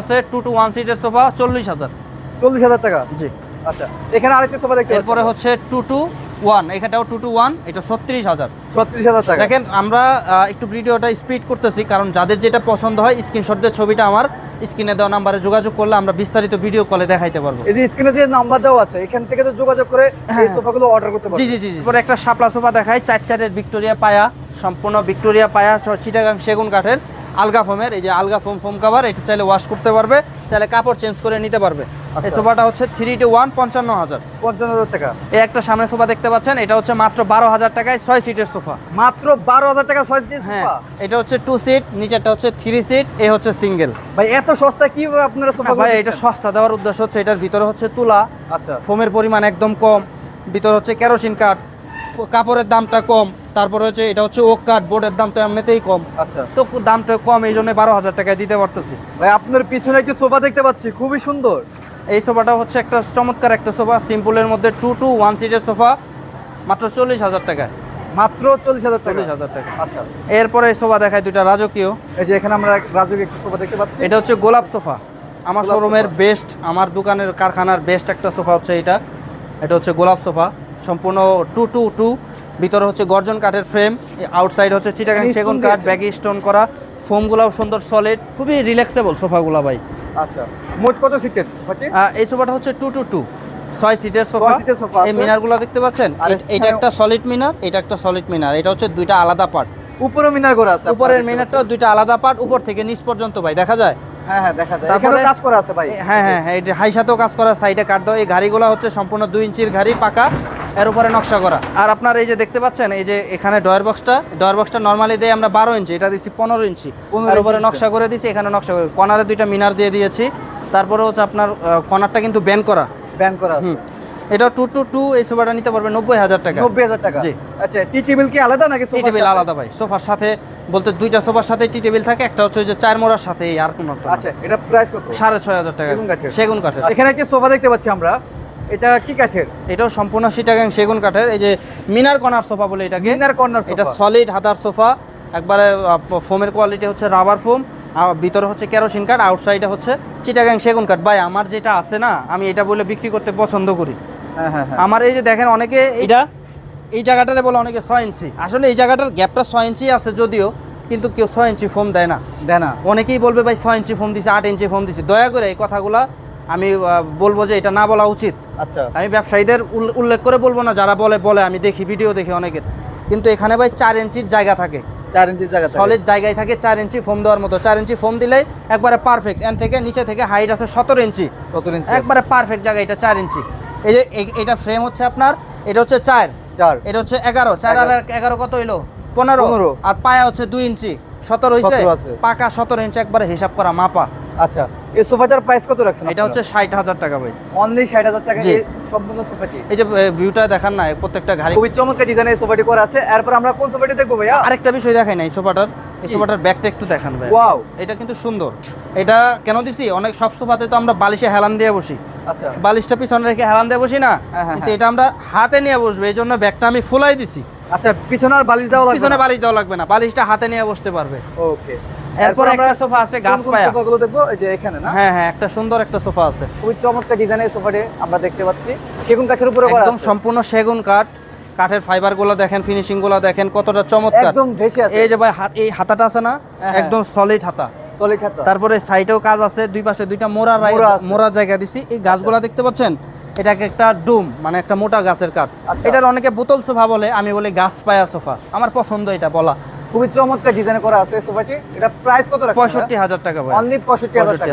আছে two two one সিটের sofa চল্লিশ হাজার। চল্লিশ হাজার টাকা জি। আচ্ছা এখানে আরেকটা সোফা দেখতে এরপরে হচ্ছে টু টু ওয়ান এখানটাও টু টু ওয়ান এটা ছত্রিশ হাজার। ছত্রিশ হাজার টাকা। দেখেন আমরা একটু ভিডিওটা স্পিড করতেছি কারণ যাদের যেটা পছন্দ হয় স্ক্রিনশট দিয়ে ছবিটা আমার স্ক্রিনে দেওয়া নাম্বারে যোগাযোগ করলে আমরা বিস্তারিত ভিডিও কলে দেখাইতে পারব। এই যে স্ক্রিনে যে নাম্বার দেওয়া আছে এখান থেকে তো যোগাযোগ করে এই হ্যাঁ। সোফাগুলো অর্ডার করতে জি জি জি জি। এরপরে একটা শাপলা সোফা দেখাই চার চারের ভিক্টোরিয়া পায়া সম্পূর্ণ ভিক্টোরিয়া পায়া চিটাগাং সেগুন কাঠের। আলগা ফোমের এই যে আলগা ফোম ফোম কাভার এটা চাইলে ওয়াশ করতে পারবে চাইলে কাপড় চেঞ্জ করে নিতে পারবে। এই আচ্ছা। সোফাটা হচ্ছে থ্রি টু ওয়ান পঞ্চান্ন হাজার। পঞ্চান্ন হাজার টাকা। এই একটা সামনে সোফা দেখতে পাচ্ছেন এটা হচ্ছে মাত্র বারো হাজার টাকায় ছয় সিটের সোফা। মাত্র বারো হাজার টাকা ছয় পিস হ্যাঁ এটা হচ্ছে টু সিট নিচেরটা হচ্ছে থ্রি সিট এ হচ্ছে সিঙ্গেল ভাই এত সস্তা কি আপনারা সোফা ভাই এটা সস্তা দেওয়ার উদ্দেশ্য হচ্ছে এটার ভিতরে হচ্ছে তুলা। আচ্ছা। ফোমের পরিমাণ একদম কম ভিতরে হচ্ছে কেরোসিন কাঠ কাপড়ের দামটা কম তারপরে হচ্ছে এটা হচ্ছে ওক কাঠ বোর্ডের দাম তো এমনিতেই কম। আচ্ছা। তো দামটা কম এই জন্য বারো হাজার টাকায় দিতে পারতেছি। ভাই আপনার পিছনে একটি সোফা দেখতে পাচ্ছি খুবই সুন্দর। এই সোফাটা হচ্ছে একটা চমৎকার একটা সোফা সিম্পলের মধ্যে টু টু ওয়ান সিটের সোফা মাত্র চল্লিশ হাজার টাকায়। মাত্র চল্লিশ হাজার চল্লিশ হাজার টাকা। আচ্ছা। এরপরে এই সোফা দেখায় দুইটা রাজকীয়। এই যে এখানে আমরা রাজকীয় একটি সোফা দেখতে পাচ্ছি। এটা হচ্ছে গোলাপ সোফা। আমার শোরুমের বেস্ট আমার দোকানের কারখানার বেস্ট একটা সোফা হচ্ছে এটা। এটা হচ্ছে গোলাপ সোফা। সম্পূর্ণ টু টু টু। ভিতরে হচ্ছে গর্জন কাঠের ফ্রেম আউটসাইড হচ্ছে চিটাগাং সেগুন কাঠ ব্যাগি স্টোন করা। ফোমগুলাও সুন্দর সলিড খুবই রিল্যাক্সেবল সোফাগুলা ভাই। আচ্ছা মোট কত সিটের এই সোফাটা হচ্ছে টু টু টু। ছয় সিটের সোফা এই মিনারগুলো দেখতে পাচ্ছেন? এটা একটা সলিড মিনার এটা একটা সলিড মিনার। এটা হচ্ছে দুইটা আলাদা পার্ট উপরে মিনার করা আছে উপরের মিনারটা দুইটা আলাদা পার্ট উপর থেকে নিচ পর্যন্ত ভাই দেখা যায়? হ্যাঁ হ্যাঁ দেখা যায়। তারপরে- কাজ করা আছে ভাই। হ্যাঁ হ্যাঁ হ্যাঁ এটা হাই সাথেও কাজ করা সাইডে কাট দাও এই গাড়িগুলো হচ্ছে সম্পূর্ণ দুই ইঞ্চির গাড়ি পাকা। এর উপরে নকশা করা। আর আপনার এই যে দেখতে পাচ্ছেন এই যে এখানে ডয়ার বক্সটা ডয়ার বক্সটা নর্মালি দেয় আমরা বারো ইঞ্চি এটা দিচ্ছি পনেরো ইঞ্চি। এর উপরে নকশা করে দিছি এখানে নকশা করে কর্নারে দুইটা মিনার দিয়ে দিয়েছি। তারপরে হচ্ছে আপনার কর্নারটা কিন্তু ব্যান করা। ব্যান করা এটা টু টু টু এই সোফাটা নিতে পারবে নব্বই হাজার টাকা। নব্বই হাজার টাকা। জি। আচ্ছা টি টেবিল কি আলাদা নাকি টি টেবিল আলাদা ভাই সোফার সাথে বলতে দুইটা সোফার সাথে টি টেবিল থাকে একটা হচ্ছে যে চার মোড়ার সাথে আর কোনো আচ্ছা এটা প্রাইস কত? সাড়ে ছয় হাজার টাকা? সেগুন কাঠের। এখানে একটি সোফা দেখতে পাচ্ছি আমরা। এটা কি কাঠের? এটাও সম্পূর্ণ সিটাগাং সেগুন কাঠের। এই যে মিনার কর্নার সোফা বলে এটাকে। মিনার কর্নার এটা সলিড হাতার সোফা। একবারে ফোমের কোয়ালিটি হচ্ছে রাবার ফোম আর ভিতরে হচ্ছে কেরোসিন কাঠ আউটসাইডে হচ্ছে চিটাগাং সেগুন কাঠ। ভাই আমার যেটা আছে না আমি এটা বলে বিক্রি করতে পছন্দ করি। হ্যাঁ হ্যাঁ হ্যাঁ। আমার এই যে দেখেন অনেকে এটা? এই জায়গাটারে বলে অনেকে ছয় ইঞ্চি। আসলে এই জায়গাটার গ্যাপটা ছয় ইঞ্চি আছে যদিও কিন্তু কেউ ছয় ইঞ্চি ফোম দেয় না। দেয় না। অনেকেই বলবে ভাই ছয় ইঞ্চি ফোম দিছে আট ইঞ্চি ফোম দিছে। দয়া করে এই কথাগুলা আমি বলব যে এটা না বলা উচিত। আচ্ছা। আমি ব্যবসায়ীদের উল- উল্লেখ করে বলব না যারা বলে বলে আমি দেখি ভিডিও দেখি অনেকের। কিন্তু এখানে ভাই চার ইঞ্চির জায়গা থাকে। চার ইঞ্চির জায়গা। সলিড জায়গায় থাকে চার ইঞ্চি ফোম দেওয়ার মতো। চার ইঞ্চি ফোম দিলেই একবারে পারফেক্ট এন থেকে নিচে থেকে হাইট আছে সতেরো ইঞ্চি। সতেরো ইঞ্চি। একবারে পারফেক্ট জায়গা এটা চার ইঞ্চি। এই যে এটা ফ্রেম হচ্ছে আপনার এটা হচ্ছে চার। চার। এটা হচ্ছে এগারো। চার আর এগারো। কত হইল? পনেরো। আর পায়া হচ্ছে দুই ইঞ্চি। সতেরো আছে। পাকা সতেরো ইঞ্চি একবারে হিসাব করা মাপা। আচ্ছা। এই সোফাটার প্রাইস কত রাখছেন এটা হচ্ছে ষাট হাজার টাকা ভাই। অনলি ষাট হাজার টাকা সম্পূর্ণ সোফাটি? এই যে ভিউটা দেখান না প্রত্যেকটা গাড়ি খুবই চমৎকার ডিজাইনের এই সোফাটি করা আছে। এরপর আমরা কোন সোফাটি দেখব ভাইয়া? আরেকটা বিষয় দেখাই না এই সোফাটার এই সোফাটার ব্যাগটা একটু দেখান ভাই। ওয়াও এটা কিন্তু সুন্দর। এটা কেন দিছি? অনেক সব সোফাতে তো আমরা বালিশে হেলান দিয়ে বসি। আচ্ছা। বালিশটা পিছনে রেখে হেলান দিয়ে বসি না? হ্যাঁ, হ্যাঁ, কিন্তু হ্যাঁ। এটা আমরা হাতে নিয়ে বসবো এই জন্য ব্যাগটা আমি ফুলাই দিছি। আচ্ছা পিছনে আর বালিশ দেওয়া লাগবে পিছনে বালিশ দেওয়া লাগবে না বালিশটা হাতে নিয়ে বসতে পারবে। ওকে এরপর একটা সোফা আছে গাছ পায়া। সোফাগুলো দেখব? এই যে এখানে না? হ্যাঁ হ্যাঁ একটা সুন্দর একটা সোফা আছে। খুবই চমৎকার ডিজাইনের সোফাটি আমরা দেখতে পাচ্ছি। সেগুন কাঠের উপরে করা একদম সম্পূর্ণ সেগুন কাঠ। কাঠের ফাইবারগুলো দেখেন ফিনিশিংগুলো দেখেন কতটা চমৎকার। একদম ভেসে আছে। এই যে ভাই হাত এই হাতাটা আছে না? হ্যাঁ, একদম সলিড হাতা। সলিড হাতা। তারপরে সাইডেও কাজ আছে দুই পাশে দুইটা মোড়া রাই- মোড়া জায়গা দিছি। এই গাছগুলা দেখতে পাচ্ছেন? এটাকে একটা ডুম মানে একটা মোটা গাছের কাঠ। আচ্ছা। এটার অনেকে বোতল সোফা বলে আমি বলি গাছ পায়া সোফা। আমার পছন্দ এটা বলা। খুবই চমৎকার ডিজাইন করা আছে সোফাটি। এটা প্রাইস কত পঁয়ষট্টি হাজার টাকা ভাই। অনলি হাজার 65,000 টাকা।